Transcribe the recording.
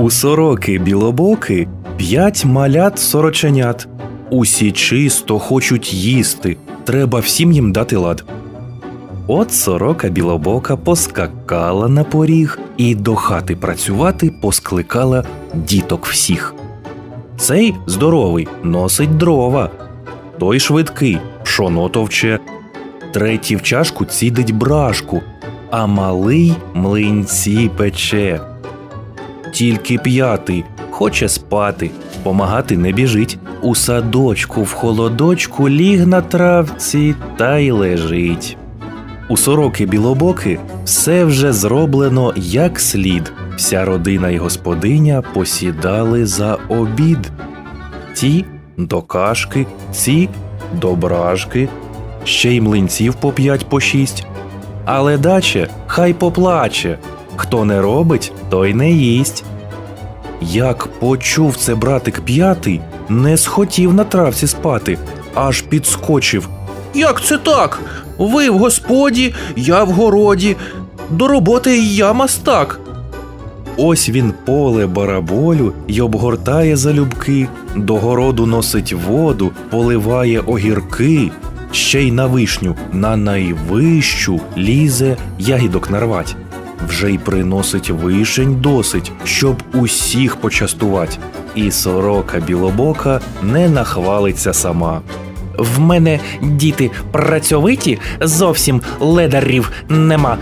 У сороки білобоки п'ять малят сороченят. Усі чисто хочуть їсти, треба всім їм дати лад. От сорока білобока поскакала на поріг і до хати працювати поскликала діток всіх. Цей здоровий носить дрова, той швидкий пшоно товче, третій в чашку цідить брашку, а малий млинці пече. Тільки п'ятий хоче спати, помагати не біжить. У садочку в холодочку ліг на травці та й лежить. У сороки білобоки все вже зроблено як слід. Вся родина й господиня посідали за обід. Ті до кашки, ці до бражки, ще й млинців по п'ять по шість. Але даче хай поплаче. Хто не робить, той не їсть. Як почув це братик п'ятий, не схотів на травці спати, аж підскочив. Як це так? Ви в господі, я в городі. До роботи я мастак. Ось він поле бараболю й обгортає залюбки, до городу носить воду, поливає огірки, ще й на вишню, на найвищу лізе ягідок нарвать. Вже й приносить вишень досить, щоб усіх почастувати. І сорока білобока не нахвалиться сама. В мене діти працьовиті, зовсім ледарів нема.